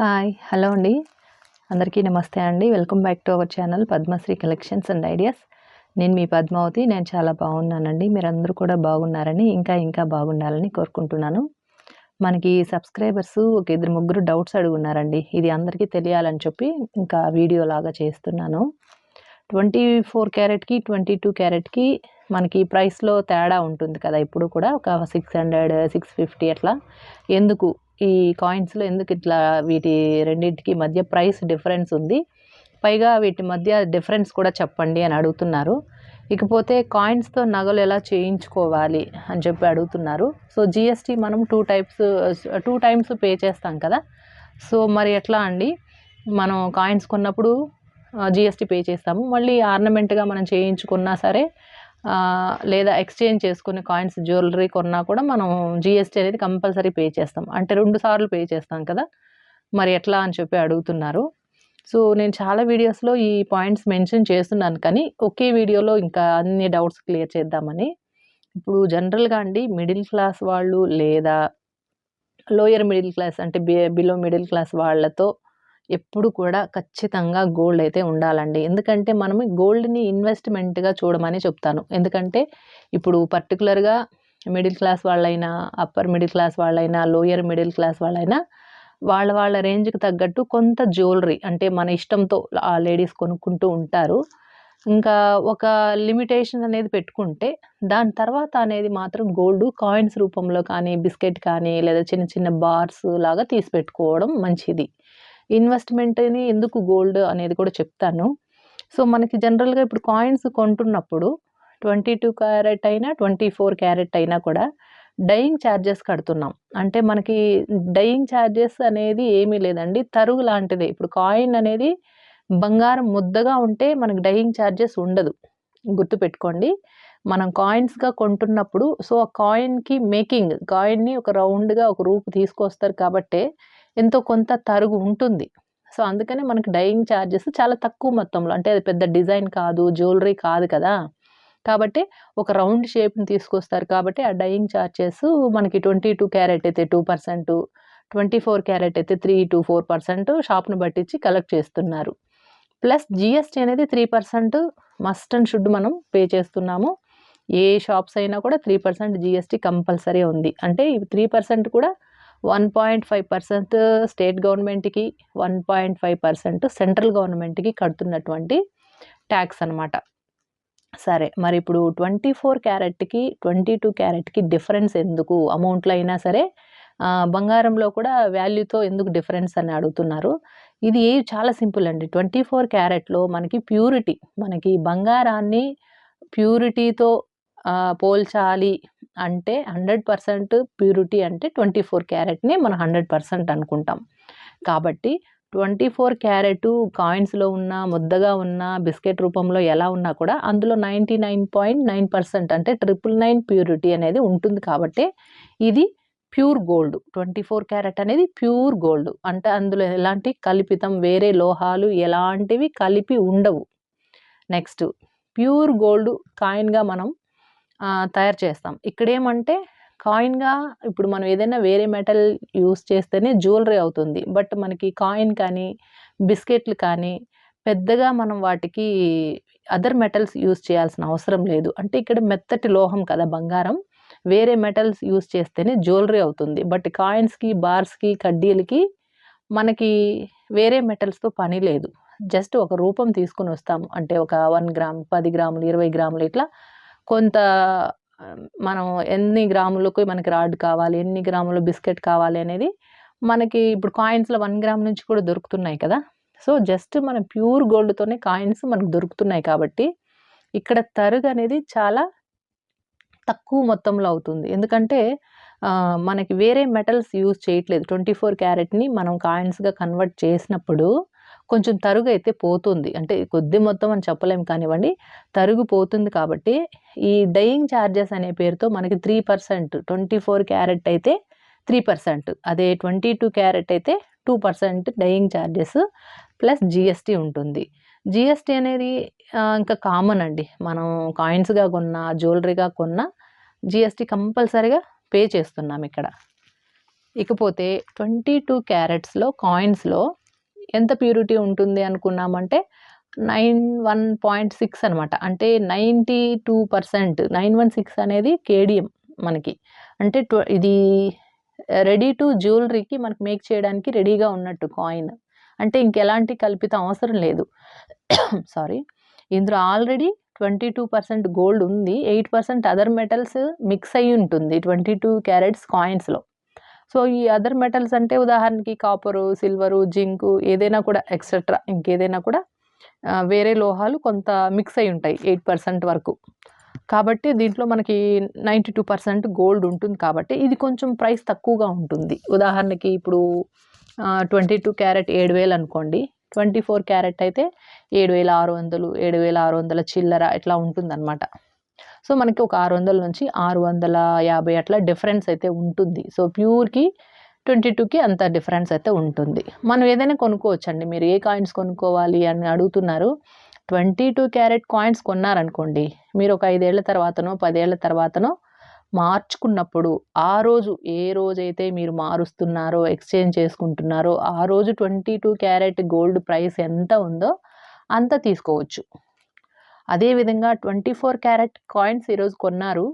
Hi hello అండి. అందరికీ నమస్తే అండి. Welcome back to our channel Padmasri collections and ideas. నేను మీ పద్మావతి. నేను చాలా బాగున్నానండి. మీరందరూ కూడా బాగున్నారని ఇంకా ఇంకా బాగుండాలని కోరుకుంటున్నాను. మనకి సబ్స్క్రైబర్స్ ఒక ఇద్దరు ముగ్గురు డౌట్స్ అడుగున్నారండి. ఇది అందరికీ తెలియాలని చెప్పి ఇంకా వీడియో లాగా చేస్తున్నాను. ట్వంటీ ఫోర్ క్యారెట్కి ట్వంటీ టూ క్యారెట్కి మనకి ప్రైస్లో తేడా ఉంటుంది కదా. ఇప్పుడు కూడా ఒక సిక్స్ హండ్రెడ్ సిక్స్ ఫిఫ్టీ అట్లా. ఎందుకు? ఈ కాయిన్స్లో ఎందుకు ఇట్లా వీటి రెండింటికి మధ్య ప్రైస్ డిఫరెన్స్ ఉంది. పైగా వీటి మధ్య డిఫరెన్స్ కూడా చెప్పండి అని అడుగుతున్నారు. ఇకపోతే కాయిన్స్తో నగలు ఎలా చేయించుకోవాలి అని చెప్పి అడుగుతున్నారు. సో జిఎస్టీ మనం two types two times pay చేస్తాం కదా. సో మరి ఎట్లా అండి? మనం కాయిన్స్ కొన్నప్పుడు జిఎస్టీ పే చేస్తాము. మళ్ళీ ఆర్నమెంట్గా మనం చేయించుకున్నా సరే లేదా ఎక్స్చేంజ్ చేసుకునే కాయిన్స్ జ్యువెలరీ కొన్నా కూడా మనం జిఎస్టీ అనేది కంపల్సరీ పే చేస్తాం. అంటే రెండు సార్లు పే చేస్తాం కదా. మరి ఎట్లా అని చెప్పి అడుగుతున్నారు. సో నేను చాలా వీడియోస్లో ఈ పాయింట్స్ మెన్షన్ చేస్తున్నాను కానీ ఒకే వీడియోలో ఇంకా అన్ని డౌట్స్ క్లియర్ చేద్దామని. ఇప్పుడు జనరల్గా అండి మిడిల్ క్లాస్ వాళ్ళు లేదా లోయర్ మిడిల్ క్లాస్ అంటే బిలో మిడిల్ క్లాస్ వాళ్ళతో ఎప్పుడు కూడా ఖచ్చితంగా గోల్డ్ అయితే ఉండాలండి. ఎందుకంటే మనం గోల్డ్ని ఇన్వెస్ట్మెంట్గా చూడమని చెప్తాను. ఎందుకంటే ఇప్పుడు పర్టికులర్గా మిడిల్ క్లాస్ వాళ్ళైనా అప్పర్ మిడిల్ క్లాస్ వాళ్ళైనా లోయర్ మిడిల్ క్లాస్ వాళ్ళైనా వాళ్ళ వాళ్ళ రేంజ్కి తగ్గట్టు కొంత జ్యువెలరీ అంటే మన ఇష్టంతో ఆ లేడీస్ కొనుక్కుంటూ ఉంటారు. ఇంకా ఒక లిమిటేషన్ అనేది పెట్టుకుంటే దాని తర్వాత అనేది మాత్రం గోల్డ్ కాయిన్స్ రూపంలో కానీ బిస్కెట్ కానీ లేదా చిన్న చిన్న బార్స్ లాగా తీసి పెట్టుకోవడం మంచిది. ఇన్వెస్ట్మెంట్ని ఎందుకు గోల్డ్ అనేది కూడా చెప్తాను. సో మనకి జనరల్గా ఇప్పుడు కాయిన్స్ కొంటున్నప్పుడు ట్వంటీ టూ క్యారెట్ అయినా ట్వంటీ ఫోర్ క్యారెట్ అయినా కూడా డయింగ్ ఛార్జెస్ కడుతున్నాం. అంటే మనకి డైయింగ్ ఛార్జెస్ అనేది ఏమీ లేదండి. తరుగు లాంటిదే. ఇప్పుడు కాయిన్ అనేది బంగారం ముద్దగా ఉంటే మనకి డైయింగ్ ఛార్జెస్ ఉండదు. గుర్తుపెట్టుకోండి. మనం కాయిన్స్గా కొంటున్నప్పుడు సో ఆ కాయిన్కి మేకింగ్ కాయిన్ని ఒక రౌండ్గా ఒక రూపు తీసుకొస్తారు కాబట్టే ఎంతో కొంత తరుగు ఉంటుంది. సో అందుకనే మనకి డైయింగ్ ఛార్జెస్ చాలా తక్కువ మొత్తంలో అంటే అది పెద్ద డిజైన్ కాదు జ్యువెలరీ కాదు కదా. కాబట్టి ఒక రౌండ్ షేప్ని తీసుకొస్తారు కాబట్టి ఆ డయింగ్ ఛార్జెస్ మనకి ట్వంటీ టూ క్యారెట్ అయితే two percent twenty four carat అయితే త్రీ టు ఫోర్ పర్సెంట్ షాప్ను పట్టించి కలెక్ట్ చేస్తున్నారు. ప్లస్ జిఎస్టీ అనేది three percent must and should మనం పే చేస్తున్నాము. ఏ షాప్స్ అయినా కూడా త్రీ పర్సెంట్ జిఎస్టీ కంపల్సరీ ఉంది. అంటే ఈ త్రీ పర్సెంట్ కూడా one point five percent state గవర్నమెంట్కి one point five percent central గవర్నమెంట్కి కడుతున్నటువంటి ట్యాక్స్ అనమాట సరే మరి ఇప్పుడు ట్వంటీ ఫోర్ క్యారెట్కి ట్వంటీ టూ క్యారెట్కి డిఫరెన్స్ ఎందుకు? అమౌంట్లో అయినా సరే బంగారంలో కూడా వాల్యూతో ఎందుకు డిఫరెన్స్ అని అడుగుతున్నారు. ఇది చాలా సింపుల్ అండి. ట్వంటీ ఫోర్ క్యారెట్లో మనకి ప్యూరిటీ మనకి బంగారాన్ని ప్యూరిటీతో పోల్చాలి అంటే హండ్రెడ్ పర్సెంట్ ప్యూరిటీ అంటే ట్వంటీ ఫోర్ క్యారెట్ని మనం హండ్రెడ్ పర్సెంట్ అనుకుంటాం. కాబట్టి ట్వంటీ ఫోర్ క్యారెట్ కాయిన్స్లో ఉన్న ముద్దగా ఉన్న బిస్కెట్ రూపంలో ఎలా ఉన్నా కూడా అందులో ninety nine point nine percent అంటే ట్రిపుల్ నైన్ ప్యూరిటీ అనేది ఉంటుంది కాబట్టి ఇది pure gold. Twenty four carat అనేది ప్యూర్ గోల్డ్. అంటే అందులో ఎలాంటి కల్పితం వేరే లోహాలు ఎలాంటివి కలిపి ఉండవు. నెక్స్ట్ ప్యూర్ గోల్డ్ కాయిన్గా మనం తయారు చేస్తాం. ఇక్కడ ఏమంటే కాయిన్గా ఇప్పుడు మనం ఏదైనా వేరే మెటల్ యూస్ చేస్తేనే జ్యువెలరీ అవుతుంది. బట్ మనకి కాయిన్ కానీ బిస్కెట్లు కానీ పెద్దగా మనం వాటికి అదర్ మెటల్స్ యూస్ చేయాల్సిన అవసరం లేదు. అంటే ఇక్కడ మెత్తటి లోహం కదా బంగారం. వేరే మెటల్స్ యూస్ చేస్తేనే జ్యువెలరీ అవుతుంది. బట్ కాయిన్స్కి బార్స్కి కడ్డీలకి మనకి వేరే మెటల్స్తో పని లేదు. జస్ట్ ఒక రూపం తీసుకుని వస్తాము అంటే ఒక వన్ గ్రామ్ పది గ్రాములు ఇరవై గ్రాములు ఇట్లా కొంత మనం ఎన్ని గ్రాములకు మనకి రాడ్ కావాలి ఎన్ని గ్రాములు బిస్కెట్ కావాలి అనేది మనకి ఇప్పుడు కాయిన్స్లో వన్ గ్రామ్ నుంచి కూడా దొరుకుతున్నాయి కదా. సో జస్ట్ మన ప్యూర్ గోల్డ్తోనే కాయిన్స్ మనకు దొరుకుతున్నాయి కాబట్టి ఇక్కడ తరుగు అనేది చాలా తక్కువ మొత్తంలో అవుతుంది. ఎందుకంటే మనకి వేరే మెటల్స్ యూజ్ చేయట్లేదు. ట్వంటీ ఫోర్ క్యారెట్ని మనం కాయిన్స్గా కన్వర్ట్ చేసినప్పుడు కొంచెం తరుగు అయితే పోతుంది. అంటే కొద్ది మొత్తం అని చెప్పలేము కానివ్వండి తరుగు పోతుంది కాబట్టి ఈ డయింగ్ ఛార్జెస్ అనే పేరుతో మనకి three percent twenty four carat అయితే త్రీ పర్సెంట్ అదే ట్వంటీ టూ క్యారెట్ అయితే two percent dyeing charges plus GST ఉంటుంది. జిఎస్టీ అనేది ఇంకా కామన్ అండి. మనం కాయిన్స్గా కొన్న జ్యువెలరీగా కొన్న జిఎస్టీ కంపల్సరీగా పే చేస్తున్నాం ఇక్కడ. ఇకపోతే ట్వంటీ టూ క్యారెట్స్లో కాయిన్స్లో ఎంత ప్యూరిటీ ఉంటుంది అనుకున్నామంటే నైన్ వన్ పాయింట్ సిక్స్ అనమాట అంటే ninety two percent nine one six అనేది కేడిఎం మనకి. అంటే ట్వ ఇది రెడీ టు జ్యువెలరీకి మనకి మేక్ చేయడానికి రెడీగా ఉన్నట్టు కాయిన్. అంటే ఇంకెలాంటి కల్పిత అవసరం లేదు. సారీ. ఇందులో already twenty two percent gold ఉంది. Eight percent other metals mix అయ్యి ఉంటుంది. ట్వంటీ టూ క్యారెట్స్ కాయిన్స్లో. సో ఈ అదర్ మెటల్స్ అంటే ఉదాహరణకి కాపరు సిల్వరు జింకు ఏదైనా కూడా ఎక్సెట్రా ఇంకేదైనా కూడా వేరే లోహాలు కొంత మిక్స్ అయి ఉంటాయి ఎయిట్ పర్సెంట్ వరకు. కాబట్టి దీంట్లో మనకి నైంటీ టూ పర్సెంట్ గోల్డ్ ఉంటుంది కాబట్టి ఇది కొంచెం ప్రైస్ తక్కువగా ఉంటుంది. ఉదాహరణకి ఇప్పుడు ట్వంటీ టూ క్యారెట్ ఏడు వేలు అనుకోండి. ట్వంటీ ఫోర్ క్యారెట్ అయితే ఏడు వేల ఆరు వందలు ఏడు వేల ఆరు వందల చిల్లర ఇట్లా ఉంటుందన్నమాట. సో మనకి ఒక ఆరు వందల నుంచి ఆరు వందల యాభై అట్లా డిఫరెన్స్ అయితే ఉంటుంది. సో ప్యూర్కి ట్వంటీ టూకి అంత డిఫరెన్స్ అయితే ఉంటుంది. మనం ఏదైనా కొనుక్కోవచ్చండి. మీరు ఏ కాయిన్స్ కొనుక్కోవాలి అని అడుగుతున్నారు. ట్వంటీ టూ క్యారెట్ కాయిన్స్ కొన్నారనుకోండి మీరు ఒక ఐదేళ్ళ తర్వాతనో పదేళ్ళ తర్వాతనో మార్చుకున్నప్పుడు ఆ రోజు ఏ రోజైతే మీరు మారుస్తున్నారో ఎక్స్చేంజ్ చేసుకుంటున్నారో ఆ రోజు twenty two carat gold price ఎంత ఉందో అంత తీసుకోవచ్చు. అదేవిధంగా ట్వంటీ ఫోర్ క్యారెట్ కాయిన్స్ ఈరోజు కొన్నారు.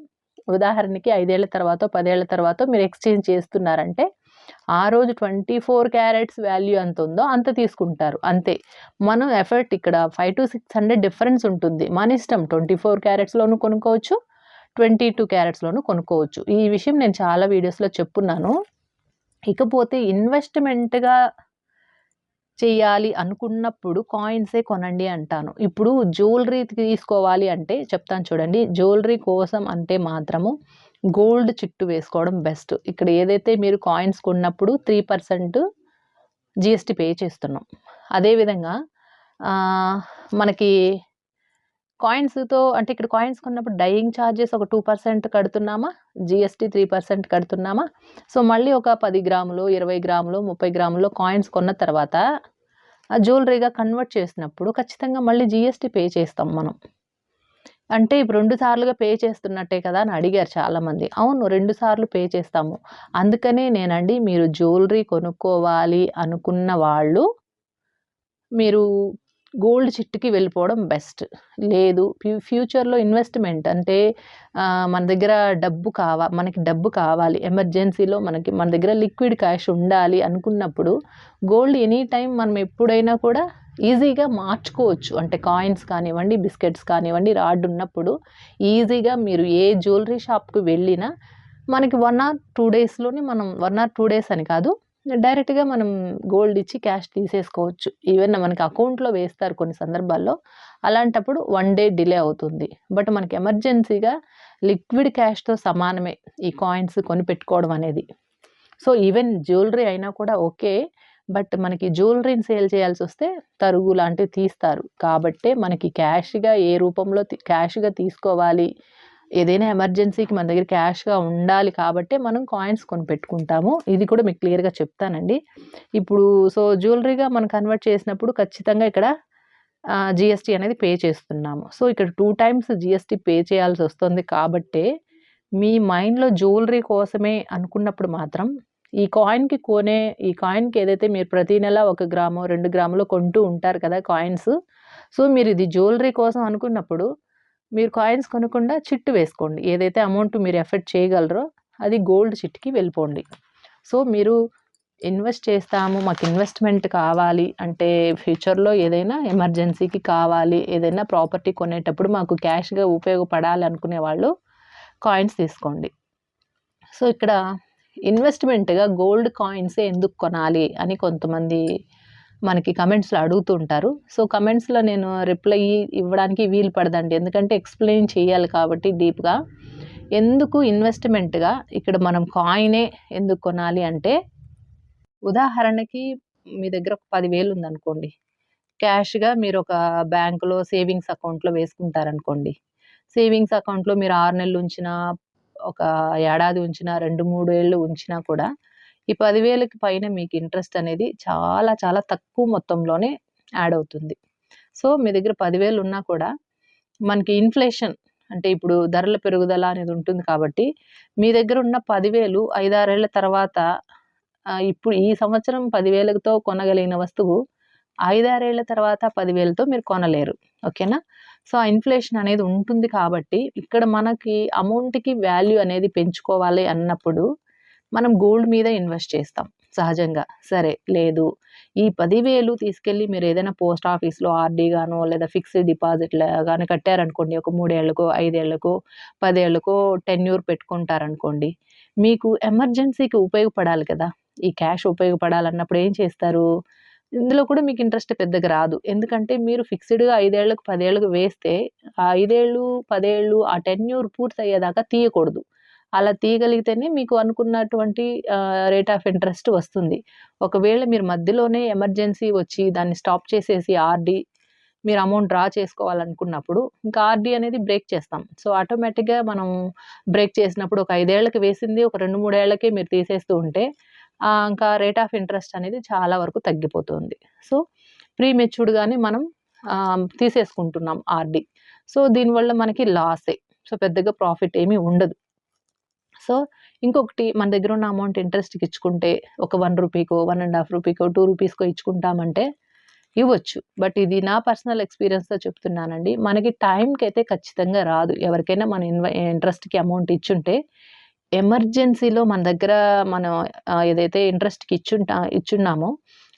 ఉదాహరణకి ఐదేళ్ళ తర్వాత పదేళ్ళ తర్వాత మీరు ఎక్స్చేంజ్ చేస్తున్నారంటే ఆ రోజు ట్వంటీ ఫోర్ క్యారెట్స్ వాల్యూ ఎంత ఉందో అంత తీసుకుంటారు. అంతే. మనం ఎఫర్ట్ ఇక్కడ five to six hundred difference ఉంటుంది. మన ఇష్టం ట్వంటీ ఫోర్ క్యారెట్స్లోనూ కొనుక్కోవచ్చు ట్వంటీ టూ క్యారెట్స్లోనూ కొనుక్కోవచ్చు. ఈ విషయం నేను చాలా వీడియోస్లో చెప్పున్నాను. ఇకపోతే ఇన్వెస్ట్మెంట్గా చేయాలి అనుకున్నప్పుడు కాయిన్సే కొనండి అంటాను. ఇప్పుడు జ్యువెలరీ తీసుకోవాలి అంటే చెప్తాను చూడండి. జ్యువెలరీ కోసం అంటే మాత్రము గోల్డ్ చిట్టు వేసుకోవడం బెస్ట్. ఇక్కడ ఏదైతే మీరు కాయిన్స్ కొన్నప్పుడు త్రీ పర్సెంట్ జిఎస్టీ పే చేస్తున్నాం. అదేవిధంగా మనకి కాయిన్స్తో అంటే ఇక్కడ కాయిన్స్ కొన్నప్పుడు డైయింగ్ ఛార్జెస్ ఒక టూ పర్సెంట్ కడుతున్నామా? జిఎస్టీ త్రీ పర్సెంట్ కడుతున్నామా? సో మళ్ళీ ఒక పది గ్రాములు ఇరవై గ్రాములు ముప్పై గ్రాములు కాయిన్స్ కొన్న తర్వాత ఆ జ్యువెలరీగా కన్వర్ట్ చేసినప్పుడు ఖచ్చితంగా మళ్ళీ జిఎస్టీ పే చేస్తాం మనం. అంటే ఇప్పుడు రెండు సార్లుగా పే చేస్తున్నట్టే కదా అని అడిగారు చాలామంది. అవును రెండు సార్లు పే చేస్తాము. అందుకనే నేనండి మీరు జ్యువెలరీ కొనుక్కోవాలి అనుకున్న వాళ్ళు మీరు గోల్డ్ చిట్టుకి వెళ్ళిపోవడం బెస్ట్. లేదు ఫ్యూ- ఫ్యూచర్లో ఇన్వెస్ట్మెంట్ అంటే మన దగ్గర డబ్బు కావా మనకి డబ్బు కావాలి. ఎమర్జెన్సీలో మనకి మన దగ్గర లిక్విడ్ క్యాష్ ఉండాలి అనుకున్నప్పుడు గోల్డ్ ఎనీ టైం మనం ఎప్పుడైనా కూడా ఈజీగా మార్చుకోవచ్చు. అంటే కాయిన్స్ కానివ్వండి బిస్కెట్స్ కానివ్వండి రాడ్ ఉన్నప్పుడు ఈజీగా మీరు ఏ జ్యువెలరీ షాప్కి వెళ్ళినా మనకి వన్ ఆర్ టూ డేస్లోనే మనం వన్ ఆర్ టూ డేస్ అని కాదు డైరెక్ట్గా మనం గోల్డ్ ఇచ్చి క్యాష్ తీసేసుకోవచ్చు. ఈవెన్ మనకి అకౌంట్లో వేస్తారు కొన్ని సందర్భాల్లో. అలాంటప్పుడు వన్ డే డిలే అవుతుంది. బట్ మనకి ఎమర్జెన్సీగా లిక్విడ్ క్యాష్తో సమానమే ఈ కాయిన్స్ కొని పెట్టుకోవడం అనేది. సో ఈవెన్ జ్యువెలరీ అయినా కూడా ఓకే. బట్ మనకి జ్యువెలరీని సేల్ చేయాల్సి వస్తే తరుగు లాంటివి తీస్తారు. కాబట్టే మనకి క్యాష్గా ఏ రూపంలో క్యాష్గా తీసుకోవాలి ఏదైనా ఎమర్జెన్సీకి మన దగ్గర క్యాష్గా ఉండాలి కాబట్టే మనం కాయిన్స్ కొని పెట్టుకుంటాము ఇది కూడా మీకు క్లియర్గా చెప్తానండి. ఇప్పుడు సో జ్యువెలరీగా మనం కన్వర్ట్ చేసినప్పుడు ఖచ్చితంగా ఇక్కడ జిఎస్టీ అనేది పే చేస్తున్నాము. సో ఇక్కడ టూ టైమ్స్ జిఎస్టీ పే చేయాల్సి వస్తుంది కాబట్టే మీ మైండ్లో జ్యువెలరీ కోసమే అనుకున్నప్పుడు మాత్రం ఈ కాయిన్కి కొనే ఈ కాయిన్కి ఏదైతే మీరు ప్రతి నెల ఒక గ్రాము రెండు గ్రాములు కొంటూ ఉంటారు కదా కాయిన్స్ సో మీరు ఇది జ్యువెలరీ కోసం అనుకున్నప్పుడు మీరు కాయిన్స్ కొనకుండా చిట్టు వేసుకోండి. ఏదైతే అమౌంట్ మీరు ఎఫర్ట్ చేయగలరో అది గోల్డ్ చిట్కి వెళ్ళిపోండి. సో మీరు ఇన్వెస్ట్ చేస్తాము మాకు ఇన్వెస్ట్మెంట్ కావాలి అంటే ఫ్యూచర్లో ఏదైనా ఎమర్జెన్సీకి కావాలి ఏదైనా ప్రాపర్టీ కొనేటప్పుడు మాకు క్యాష్గా ఉపయోగపడాలి అనుకునే వాళ్ళు కాయిన్స్ తీసుకోండి. సో ఇక్కడ ఇన్వెస్ట్మెంట్గా గోల్డ్ కాయిన్సే ఎందుకు కొనాలి అని కొంతమంది మనకి కమెంట్స్లో అడుగుతుంటారు సో కమెంట్స్లో నేను రిప్లై ఇవ్వడానికి వీలు పడదండి. ఎందుకంటే ఎక్స్ప్లెయిన్ చేయాలి కాబట్టి డీప్గా ఎందుకు ఇన్వెస్ట్మెంట్గా ఇక్కడ మనం కాయినే ఎందుకు కొనాలి అంటే ఉదాహరణకి మీ దగ్గర ఒక పదివేలు ఉందనుకోండి. క్యాష్గా మీరు ఒక బ్యాంకులో సేవింగ్స్ అకౌంట్లో వేసుకుంటారనుకోండి. సేవింగ్స్ అకౌంట్లో మీరు ఆరు నెలలు ఉంచినా ఒక ఏడాది ఉంచినా రెండు మూడు ఏళ్ళు ఉంచినా కూడా ఈ పదివేలకి పైన మీకు ఇంట్రెస్ట్ అనేది చాలా చాలా తక్కువ మొత్తంలోనే యాడ్ అవుతుంది సో మీ దగ్గర పదివేలు ఉన్నా కూడా మనకి ఇన్ఫ్లేషన్ అంటే ఇప్పుడు ధరల పెరుగుదల అనేది ఉంటుంది కాబట్టి మీ దగ్గర ఉన్న పదివేలు ఐదారేళ్ళ తర్వాత ఇప్పుడు ఈ సంవత్సరం పదివేలతో కొనగలిగిన వస్తువు ఐదారేళ్ళ తర్వాత పదివేలతో మీరు కొనలేరు. ఓకేనా? సో, ఆ ఇన్‌ఫ్లేషన్ అనేది ఉంటుంది కాబట్టి ఇక్కడ మనకి అమౌంట్‌కి వాల్యూ అనేది పెంచుకోవాలి అన్నప్పుడు మనం గోల్డ్ మీద ఇన్వెస్ట్ చేస్తాం సహజంగా. సరే లేదు ఈ పదివేలు తీసుకెళ్ళి మీరు ఏదైనా పోస్ట్ ఆఫీస్‌లో ఆర్‌డీ గానో లేదా ఫిక్స్డ్ డిపాజిట్లో కానీ కట్టారనుకోండి. ఒక మూడేళ్ళకో ఐదేళ్ళకో పదేళ్ళకో టెన్యూర్ పెట్టుకుంటారనుకోండి. మీకు ఎమర్జెన్సీకి ఉపయోగపడాలి కదా! ఈ క్యాష్ ఉపయోగపడాలన్నప్పుడు ఏం చేస్తారు? ఇందులో కూడా మీకు ఇంట్రెస్ట్ పెద్దగా రాదు. ఎందుకంటే మీరు ఫిక్స్‌డ్‌గా ఐదేళ్ళకు పదేళ్ళకు వేస్తే ఆ ఐదేళ్ళు పదేళ్ళు ఆ టెన్యూర్ పూర్తయ్యేదాకా తీయకూడదు. అలా తీయగలిగితేనే మీకు అనుకున్నటువంటి రేట్ ఆఫ్ ఇంట్రెస్ట్ వస్తుంది. ఒకవేళ మీరు మధ్యలోనే ఎమర్జెన్సీ వచ్చి దాన్ని స్టాప్ చేసేసి ఆర్‌డీ మీరు అమౌంట్ డ్రా చేసుకోవాలనుకున్నప్పుడు ఇంకా ఆర్‌డీ అనేది బ్రేక్ చేస్తాం. సో, ఆటోమేటిక్‌గా మనం బ్రేక్ చేసినప్పుడు ఒక ఐదేళ్ళకి వేసింది ఒక రెండు మూడేళ్ళకే మీరు తీసేస్తూ ఉంటే ఇంకా రేట్ ఆఫ్ ఇంట్రెస్ట్ అనేది చాలా వరకు తగ్గిపోతుంది. సో, ప్రీ మెచ్యూర్డ్‌గానే మనం తీసేసుకుంటున్నాం ఆర్‌డీ. సో, దీనివల్ల మనకి లాసే. సో, పెద్దగా ప్రాఫిట్ ఏమీ ఉండదు. సో, ఇంకొకటి మన దగ్గర ఉన్న అమౌంట్ ఇంట్రెస్ట్‌కి ఇచ్చుకుంటే ఒక వన్ రూపీకో, వన్ అండ్ హాఫ్ రూపీకో, టూ రూపీస్‌కో ఇచ్చుకుంటామంటే ఇవ్వచ్చు. బట్ ఇది నా పర్సనల్ ఎక్స్‌పీరియన్స్‌తో చెప్తున్నానండి. మనకి టైంకి అయితే ఖచ్చితంగా రాదు. ఎవరికైనా మన ఇన్వ ఇంట్రెస్ట్‌కి అమౌంట్ ఇచ్చుంటే ఎమర్జెన్సీలో మన దగ్గర మనం ఏదైతే ఇంట్రెస్ట్‌కి ఇచ్చుంటా ఇచ్చున్నామో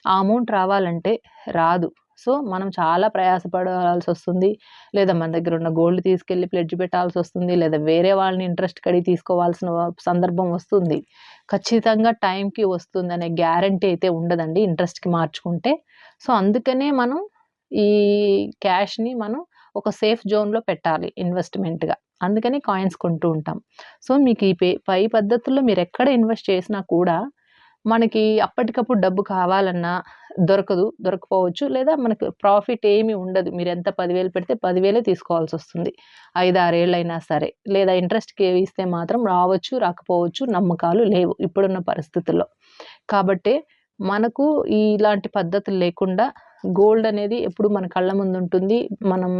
ఆ అమౌంట్ రావాలంటే రాదు. సో, మనం చాలా ప్రయాసపడాల్సొస్తుంది. లేదా మన దగ్గర ఉన్న గోల్డ్ తీసుకెళ్ళి ప్లెడ్జ్ పెట్టాల్సొస్తుంది. లేదా వేరే వాళ్ళని ఇంట్రెస్ట్ కడిగి తీసుకోవాల్సిన సందర్భం వస్తుంది. ఖచ్చితంగా టైంకి వస్తుందనే గ్యారంటీ అయితే ఉండదండి ఇంట్రెస్ట్‌కి మార్చుకుంటే. సో, అందుకనే మనం ఈ క్యాష్‌ని మనం ఒక సేఫ్ జోన్‌లో పెట్టాలి ఇన్వెస్ట్‌మెంట్‌గా. అందుకని కాయిన్స్ కొంటూ ఉంటాం. సో, మీకు ఈ పే పై పద్ధతుల్లో మీరు ఎక్కడ ఇన్వెస్ట్ చేసినా కూడా మనకి అప్పటికప్పుడు డబ్బు కావాలన్నా దొరకదు. దొరకపోవచ్చు. లేదా మనకు ప్రాఫిట్ ఏమీ ఉండదు. మీరు ఎంత పదివేలు పెడితే 10,000 తీసుకోవాల్సొస్తుంది. 5, 6 అయినా సరే. లేదా ఇంట్రెస్ట్‌కి ఇస్తే మాత్రం రావచ్చు, రాకపోవచ్చు. నమ్మకాలు లేవు ఇప్పుడున్న పరిస్థితుల్లో. కాబట్టి మనకు ఇలాంటి పద్ధతులు లేకుండా గోల్డ్ అనేది ఎప్పుడు మన కళ్ళ ముందు ఉంటుంది మనం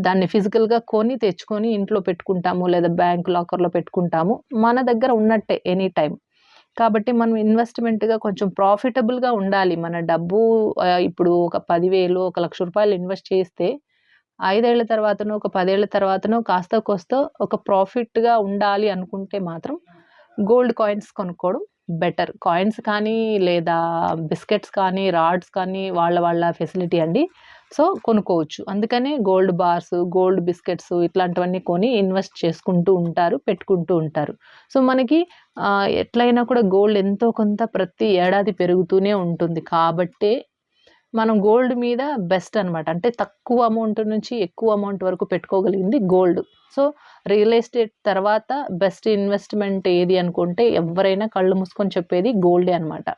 దాన్ని ఫిజికల్‌గా కొని తెచ్చుకొని ఇంట్లో పెట్టుకుంటాము. లేదా బ్యాంక్ లాకర్‌లో పెట్టుకుంటాము. మన దగ్గర ఉన్నట్టే ఎనీ టైం కాబట్టి మనం ఇన్వెస్ట్‌మెంట్‌గా కొంచెం ప్రాఫిటబుల్‌గా ఉండాలి. మన డబ్బు ఇప్పుడు ఒక పదివేలు ఒక లక్ష రూపాయలు ఇన్వెస్ట్ చేస్తే ఐదేళ్ళ తర్వాతనో, ఒక పదేళ్ళ తర్వాతనో కాస్త కోస్త ఒక ప్రాఫిట్‌గా ఉండాలి అనుకుంటే మాత్రం గోల్డ్ కాయిన్స్ కొనుక్కోవడం బెటర్. కాయిన్స్ కానీ లేదా బిస్కెట్స్ కానీ, రాడ్స్ కానీ వాళ్ళ వాళ్ళ ఫెసిలిటీ అండి. సో, కొనుక్కోవచ్చు. అందుకనే గోల్డ్ బార్స్, గోల్డ్ బిస్కెట్స్ ఇట్లాంటివన్నీ కొని ఇన్వెస్ట్ చేసుకుంటూ ఉంటారు. పెట్టుకుంటూ ఉంటారు. సో, మనకి ఎట్లయినా ఎట్లైనా కూడా గోల్డ్ ఎంతో కొంత ప్రతి ఏడాది పెరుగుతూనే ఉంటుంది. కాబట్టే మనం గోల్డ్ మీద బెస్ట్ అనమాట. అంటే తక్కువ అమౌంట్ నుంచి ఎక్కువ అమౌంట్ వరకు పెట్టుకోగలిగింది గోల్డ్. సో, రియల్ ఎస్టేట్ తర్వాత బెస్ట్ ఇన్వెస్ట్‌మెంట్ ఏది అనుకుంటే ఎవరైనా కళ్ళు మూసుకొని చెప్పేది గోల్డే అనమాట.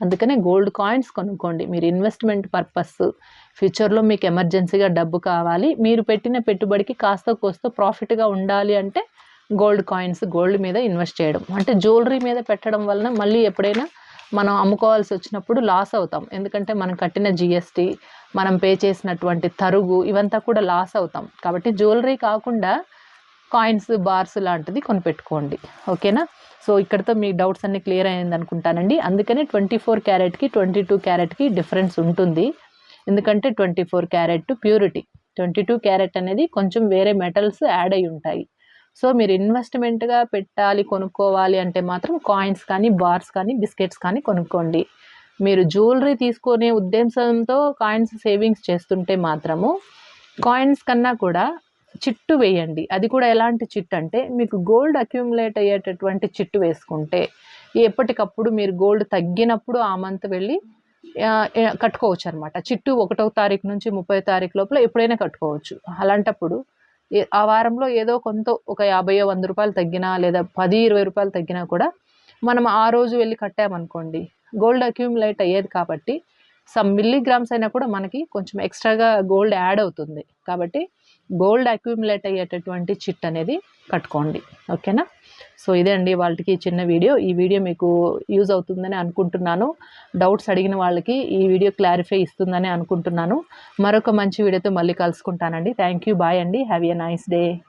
అందుకనే గోల్డ్ కాయిన్స్ కొనుక్కోండి. మీరు ఇన్వెస్ట్‌మెంట్ పర్పస్ ఫ్యూచర్‌లో మీకు ఎమర్జెన్సీగా డబ్బు కావాలి. మీరు పెట్టిన పెట్టుబడికి కాస్త కోస్తో ప్రాఫిట్‌గా ఉండాలి అంటే గోల్డ్ కాయిన్స్, గోల్డ్ మీద ఇన్వెస్ట్ చేయడం. అంటే జ్యువెలరీ మీద పెట్టడం వలన మళ్ళీ ఎప్పుడైనా మనం అమ్ముకోవాల్సి వచ్చినప్పుడు లాస్ అవుతాం. ఎందుకంటే మనం కట్టిన జీఎస్టీ, మనం పే చేసినటువంటి తరుగు ఇవంతా కూడా లాస్ అవుతాం. కాబట్టి జ్యువెలరీ కాకుండా కాయిన్స్, బార్స్ లాంటిది కొనిపెట్టుకోండి. ఓకేనా? సో, ఇక్కడతో మీ డౌట్స్ అన్నీ క్లియర్ అయిందనుకుంటానండి. అందుకనే 24 క్యారెట్‌కి, 22 క్యారెట్‌కి డిఫరెన్స్ ఉంటుంది. ఎందుకంటే 24 క్యారెట్ ప్యూరిటీ. 22 క్యారెట్ అనేది కొంచెం వేరే మెటల్స్ యాడ్ అయి ఉంటాయి. సో, మీరు ఇన్వెస్ట్‌మెంట్‌గా పెట్టాలి, కొనుక్కోవాలి అంటే మాత్రం కాయిన్స్ కానీ, బార్స్ కానీ, బిస్కెట్స్ కానీ కొనుక్కోండి. మీరు జ్యువెలరీ తీసుకునే ఉద్దేశంతో కాయిన్స్ సేవింగ్స్ చేస్తుంటే మాత్రము కాయిన్స్ కన్నా కూడా చిట్టు వేయండి. అది కూడా ఎలాంటి చిట్ అంటే మీకు గోల్డ్ అక్యూములేట్ అయ్యేటటువంటి చిట్టు వేసుకుంటే ఎప్పటికప్పుడు మీరు గోల్డ్ తగ్గినప్పుడు ఆ మంత్ వెళ్ళి కట్టుకోవచ్చు అనమాట చిట్టు ఒకటో తారీఖు నుంచి 30వ తారీఖు లోపల ఎప్పుడైనా కట్టుకోవచ్చు. అలాంటప్పుడు ఆ వారంలో ఏదో కొంత ఒక యాభై వంద రూపాయలు తగ్గినా లేదా పది ఇరవై రూపాయలు తగ్గినా కూడా మనం ఆ రోజు వెళ్ళి కట్టామనుకోండి గోల్డ్ అక్యూములేట్ అయ్యేది కాబట్టి సమ్ మిల్లీగ్రామ్స్ అయినా కూడా మనకి కొంచెం ఎక్స్‌ట్రాగా గోల్డ్ యాడ్ అవుతుంది. కాబట్టి గోల్డ్ అక్యూములేట్ అయ్యేటటువంటి చిట్ అనేది కట్టుకోండి. ఓకేనా? సో, ఇదే అండి వాళ్ళకి చిన్న వీడియో. ఈ వీడియో మీకు యూజ్ అవుతుందని అనుకుంటున్నాను. డౌట్స్ అడిగిన వాళ్ళకి ఈ వీడియో క్లారిఫై ఇస్తుందని అనుకుంటున్నాను. మరొక మంచి వీడియోతో మళ్ళీ కలుసుకుంటానండి. Thank you. బాయ్ అండి. Have a nice day.